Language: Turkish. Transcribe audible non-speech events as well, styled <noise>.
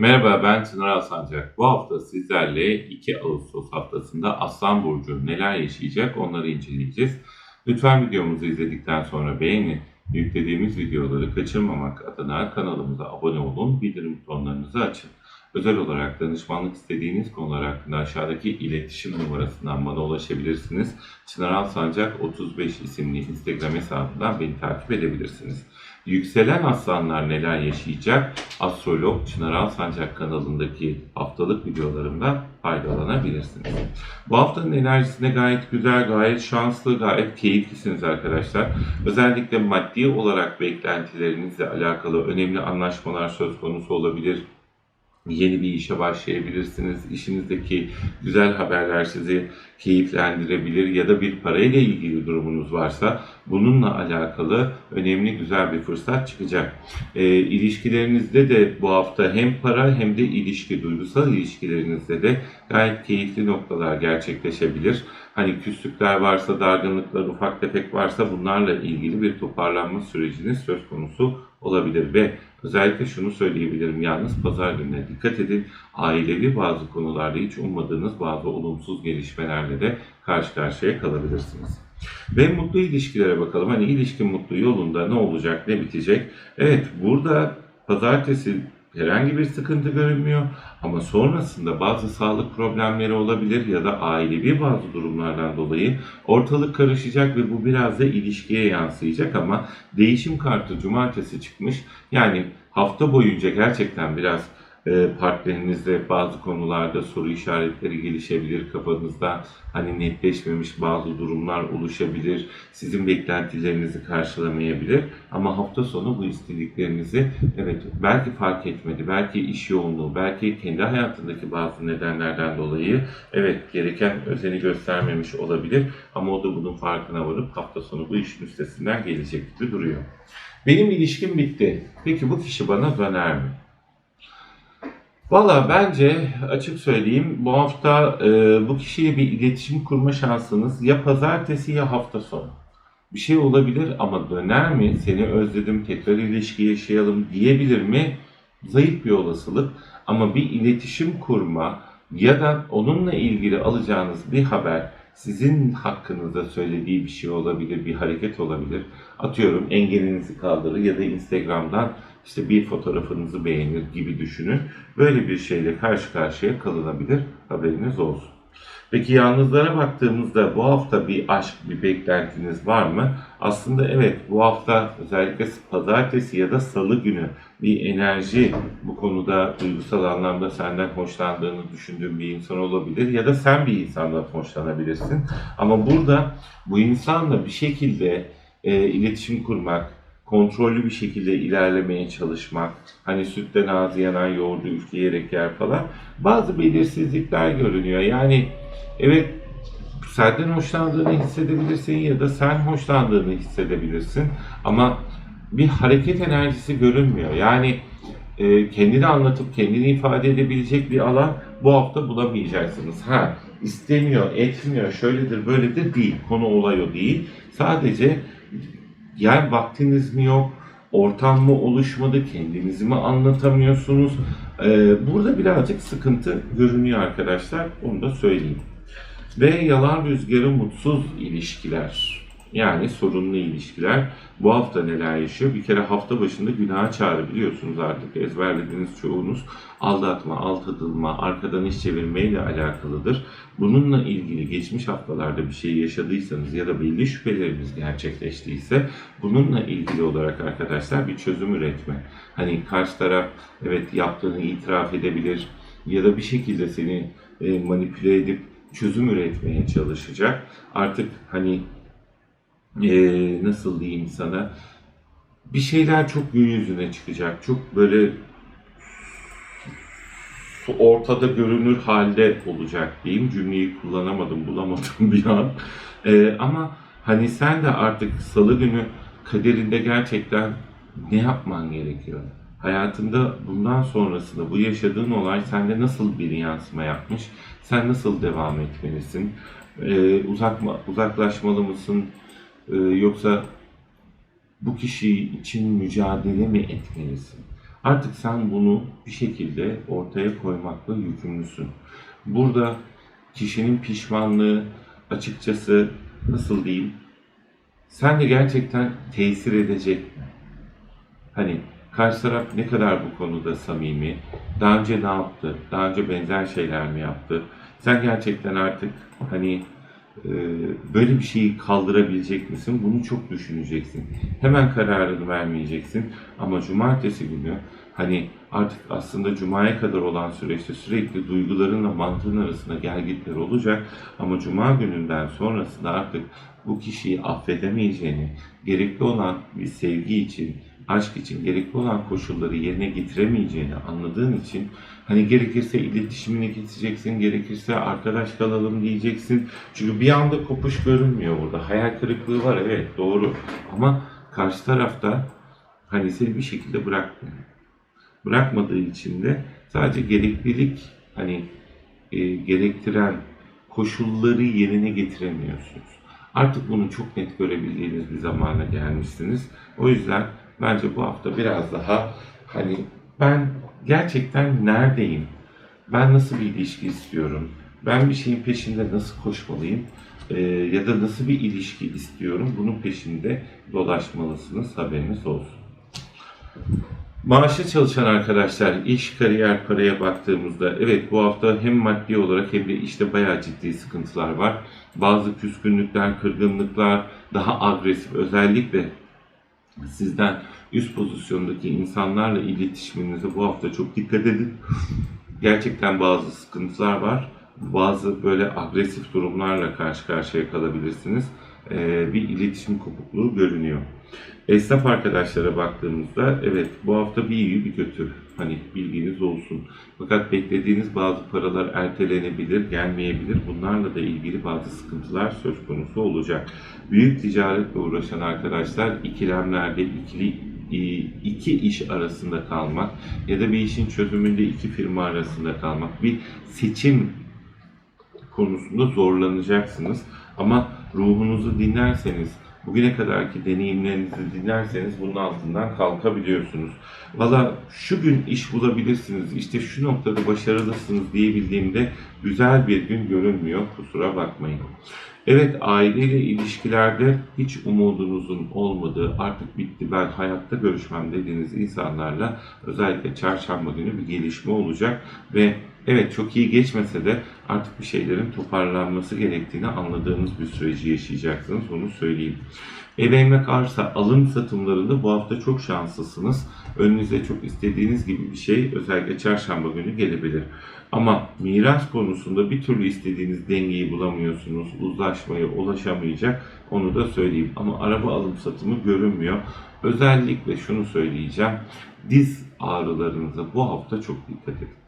Merhaba ben Çınar Alsancak. Bu hafta sizlerle 2 Ağustos haftasında Aslan Burcu neler yaşayacak onları inceleyeceğiz. Lütfen videomuzu izledikten sonra beğenin. Yüklediğimiz videoları kaçırmamak adına kanalımıza abone olun, bildirim butonlarınızı açın. Özel olarak danışmanlık istediğiniz konular hakkında aşağıdaki iletişim numarasından bana ulaşabilirsiniz. Çınar Alsancak 35 isimli Instagram hesabından beni takip edebilirsiniz. Yükselen aslanlar neler yaşayacak? Astrolog Çınar Alsancak kanalındaki haftalık videolarımdan faydalanabilirsiniz. Bu haftanın enerjisine gayet güzel, gayet şanslı, gayet keyiflisiniz arkadaşlar. Özellikle maddi olarak beklentilerinizle alakalı önemli anlaşmalar söz konusu olabilir. Yeni bir işe başlayabilirsiniz. İşinizdeki güzel haberler sizi keyiflendirebilir ya da bir parayla ilgili durumunuz varsa bununla alakalı önemli güzel bir fırsat çıkacak. E, ilişkilerinizde de bu hafta hem para hem de ilişki, duygusal ilişkilerinizde de gayet keyifli noktalar gerçekleşebilir. Hani küslükler varsa, dargınlıklar, ufak tefek varsa bunlarla ilgili bir toparlanma süreciniz söz konusu olabilir ve özellikle şunu söyleyebilirim yalnız pazar gününe dikkat edin. Ailevi bazı konularda hiç ummadığınız bazı olumsuz gelişmelerle de karşı karşıya kalabilirsiniz. Ve mutlu ilişkilere bakalım. Hani ilişki mutlu yolunda ne olacak, ne bitecek? Evet burada pazartesi herhangi bir sıkıntı görünmüyor ama sonrasında bazı sağlık problemleri olabilir ya da ailevi bazı durumlardan dolayı ortalık karışacak ve bu biraz da ilişkiye yansıyacak ama değişim kartı cumartesi çıkmış. Yani hafta boyunca gerçekten biraz partnerinizle bazı konularda soru işaretleri gelişebilir kafanızda hani netleşmemiş bazı durumlar oluşabilir sizin beklentilerinizi karşılamayabilir ama hafta sonu bu istediklerinizi evet belki fark etmedi belki iş yoğunluğu belki kendi hayatındaki bazı nedenlerden dolayı evet gereken özeni göstermemiş olabilir ama o da bunun farkına varıp hafta sonu bu işin üstesinden gelecek gibi duruyor. Benim ilişkim bitti. Peki bu kişi bana döner mi? Valla bence açık söyleyeyim bu hafta e, bu kişiyle bir iletişim kurma şansınız ya pazartesi ya hafta sonu. Bir şey olabilir ama döner mi? Seni özledim tekrar ilişki yaşayalım diyebilir mi? Zayıf bir olasılık ama bir iletişim kurma ya da onunla ilgili alacağınız bir haber sizin hakkınızda söylediği bir şey olabilir, bir hareket olabilir. Atıyorum engelinizi kaldırır ya da Instagram'dan işte bir fotoğrafınızı beğenir gibi düşünün. Böyle bir şeyle karşı karşıya kalınabilir. Haberiniz olsun. Peki yalnızlara baktığımızda bu hafta bir aşk, bir beklentiniz var mı? Aslında evet bu hafta özellikle pazartesi ya da salı günü bir enerji bu konuda duygusal anlamda senden hoşlandığını düşündüğün bir insan olabilir ya da sen bir insandan hoşlanabilirsin. Ama burada bu insanla bir şekilde e, iletişim kurmak, kontrollü bir şekilde ilerlemeye çalışmak, hani sütten ağzı yanan yoğurdu üfleyerek yer falan bazı belirsizlikler görünüyor. Yani evet senden hoşlandığını hissedebilirsin ya da sen hoşlandığını hissedebilirsin ama bir hareket enerjisi görünmüyor. Yani e, kendini anlatıp kendini ifade edebilecek bir alan bu hafta bulamayacaksınız. Ha istemiyor, etmiyor, şöyledir, böyledir değil. Konu olay o değil. Sadece yani vaktiniz mi yok, ortam mı oluşmadı, kendinizi mi anlatamıyorsunuz? Ee, burada birazcık sıkıntı görünüyor arkadaşlar, onu da söyleyeyim. Ve yalan rüzgarı mutsuz ilişkiler. Yani sorunlu ilişkiler. Bu hafta neler yaşıyor? Bir kere hafta başında günaha çağrı biliyorsunuz artık ezberlediğiniz çoğunuz. Aldatma, aldatılma, arkadan iş çevirmeyle alakalıdır. Bununla ilgili geçmiş haftalarda bir şey yaşadıysanız ya da belli şüpheleriniz gerçekleştiyse bununla ilgili olarak arkadaşlar bir çözüm üretme. Hani karşı taraf evet yaptığını itiraf edebilir ya da bir şekilde seni e, manipüle edip çözüm üretmeye çalışacak. Artık hani e, nasıl diyeyim sana bir şeyler çok gün yüzüne çıkacak. Çok böyle ortada görünür halde olacak diyeyim. Cümleyi kullanamadım, bulamadım <laughs> bir an. E, ama hani sen de artık salı günü kaderinde gerçekten ne yapman gerekiyor? Hayatında bundan sonrasında bu yaşadığın olay sende nasıl bir yansıma yapmış? Sen nasıl devam etmelisin? Ee, uzakma, uzaklaşmalı mısın? Ee, yoksa bu kişi için mücadele mi etmelisin? Artık sen bunu bir şekilde ortaya koymakla yükümlüsün. Burada kişinin pişmanlığı açıkçası nasıl diyeyim? Sen de gerçekten tesir edecek mi? Hani karşı taraf ne kadar bu konuda samimi, daha önce ne yaptı, daha önce benzer şeyler mi yaptı? Sen gerçekten artık hani böyle bir şeyi kaldırabilecek misin? Bunu çok düşüneceksin. Hemen kararını vermeyeceksin. Ama cumartesi günü hani artık aslında cumaya kadar olan süreçte sürekli duygularınla mantığın arasında gelgitler olacak. Ama cuma gününden sonrasında artık bu kişiyi affedemeyeceğini, gerekli olan bir sevgi için, aşk için gerekli olan koşulları yerine getiremeyeceğini anladığın için hani gerekirse iletişimini keseceksin, gerekirse arkadaş kalalım diyeceksin. Çünkü bir anda kopuş görünmüyor burada. Hayal kırıklığı var evet doğru ama karşı tarafta hani seni bir şekilde bırakmıyor. Bırakmadığı için de sadece gereklilik hani e, gerektiren koşulları yerine getiremiyorsunuz. Artık bunu çok net görebildiğiniz bir zamana gelmişsiniz. O yüzden bence bu hafta biraz daha hani ben gerçekten neredeyim? Ben nasıl bir ilişki istiyorum? Ben bir şeyin peşinde nasıl koşmalıyım? Ee, ya da nasıl bir ilişki istiyorum? Bunun peşinde dolaşmalısınız. Haberiniz olsun. Maaşlı çalışan arkadaşlar iş, kariyer, paraya baktığımızda evet bu hafta hem maddi olarak hem de işte bayağı ciddi sıkıntılar var. Bazı küskünlükler, kırgınlıklar, daha agresif özellikle sizden üst pozisyondaki insanlarla iletişiminize bu hafta çok dikkat edin. Gerçekten bazı sıkıntılar var. Bazı böyle agresif durumlarla karşı karşıya kalabilirsiniz. Ee, bir iletişim kopukluğu görünüyor. Esnaf arkadaşlara baktığımızda evet bu hafta bir iyi bir kötü. Hani bilginiz olsun. Fakat beklediğiniz bazı paralar ertelenebilir, gelmeyebilir. Bunlarla da ilgili bazı sıkıntılar söz konusu olacak. Büyük ticaretle uğraşan arkadaşlar ikilemlerde ikili iki iş arasında kalmak ya da bir işin çözümünde iki firma arasında kalmak, bir seçim konusunda zorlanacaksınız. Ama ruhunuzu dinlerseniz, bugüne kadarki deneyimlerinizi dinlerseniz bunun altından kalkabiliyorsunuz. Valla şu gün iş bulabilirsiniz, işte şu noktada başarılısınız diyebildiğimde güzel bir gün görünmüyor, kusura bakmayın. Evet aileyle ilişkilerde hiç umudunuzun olmadığı, artık bitti ben hayatta görüşmem dediğiniz insanlarla özellikle çarşamba günü bir gelişme olacak ve evet çok iyi geçmese de artık bir şeylerin toparlanması gerektiğini anladığınız bir süreci yaşayacaksınız onu söyleyeyim. Ev emlak arsa alım satımlarında bu hafta çok şanslısınız. Önünüze çok istediğiniz gibi bir şey özellikle çarşamba günü gelebilir. Ama miras konusunda bir türlü istediğiniz dengeyi bulamıyorsunuz. Uzlaşmaya ulaşamayacak onu da söyleyeyim. Ama araba alım satımı görünmüyor. Özellikle şunu söyleyeceğim. Diz ağrılarınıza bu hafta çok dikkat edin.